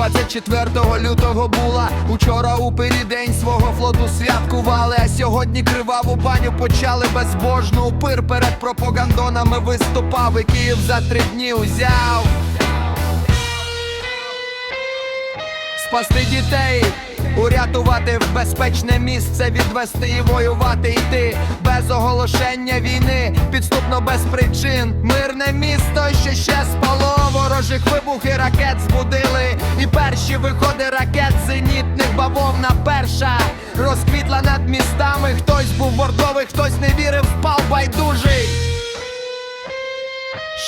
24 лютого була. Учора у день свого флоту святкували. А сьогодні криваву баню почали безбожну упир перед пропагандонами виступав. І Київ за три дні узяв. Спасти дітей, урятувати в безпечне місце, відвести і воювати йти без оголошення війни, підступно без причин. Мирне місто, що ще спало, ворожих вибухи ракет збудили. І перші виходи ракет зенітних бавовна перша розквітла над містами. Хтось був бордовий, хтось не вірив, впав байдужий.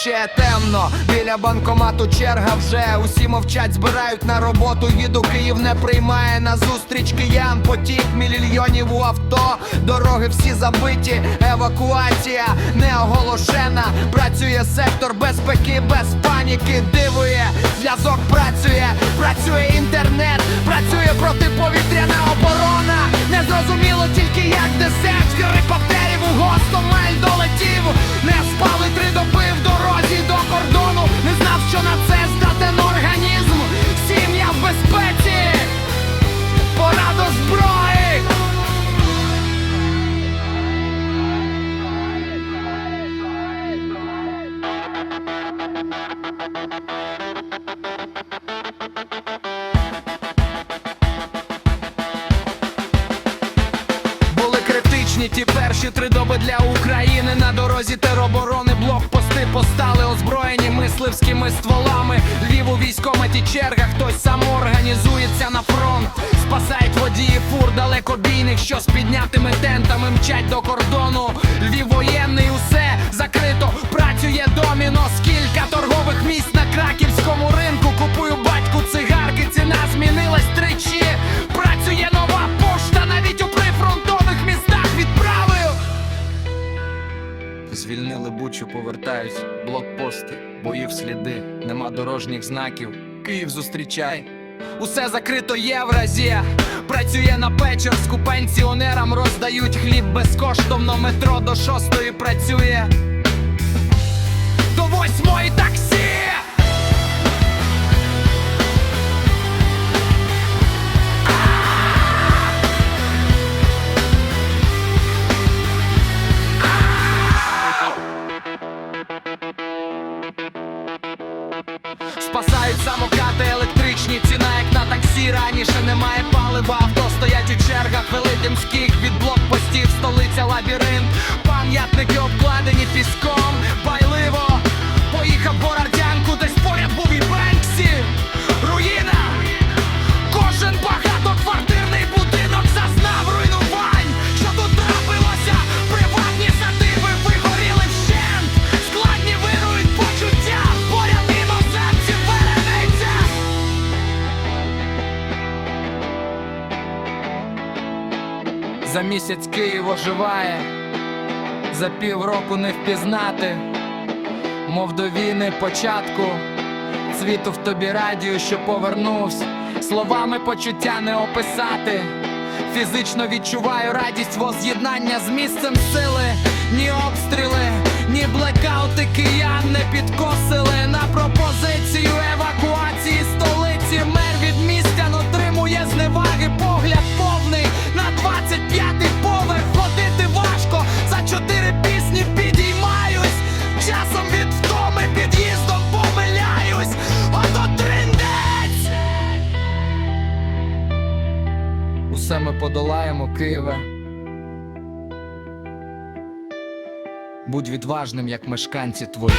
Ще темно, біля банкомату черга вже усі мовчать, збирають на роботу. Їду Київ не приймає на зустріч киян. Потік мільйонів у авто, дороги всі забиті, евакуація не оголошена. Працює сектор безпеки, без паніки. Дивує, зв'язок працює, працює інтернет, працює протиповітряна оборона. Не зрозуміло тільки як десерт Були критичні ті перші три доби для України. На дорозі тероборони, блокпости постали озброєні мисливськими стволами. Львів у військоматі черга, хтось самоорганізується на фронт. Спасають водії фур далекобійних, що з піднятими тентами мчать до кордону. Львів воєнний, усе закрито, працює доміно. Скільки торгових місць на краківському Звільнили бучу, повертаюсь, блокпости, боїв сліди, нема дорожніх знаків. Київ зустрічай. Усе закрито Євразія Працює на Печерську, пенсіонерам роздають хліб безкоштовно, метро до шостої працює. До восьмої таксі. Спасають самокати електричні, ціна як на таксі. Раніше немає палива, авто стоять у чергах великимських від За місяць Київ оживає, за півроку не впізнати, мов до війни початку. Цвіту в тобі радію, що повернувся. Словами почуття не описати. Фізично відчуваю радість воз'єднання з місцем сили. Ні обстріли, ні блекаути киян не підкосили на пропозицію Усе ми подолаємо, Києве. Будь відважним, як мешканці твої.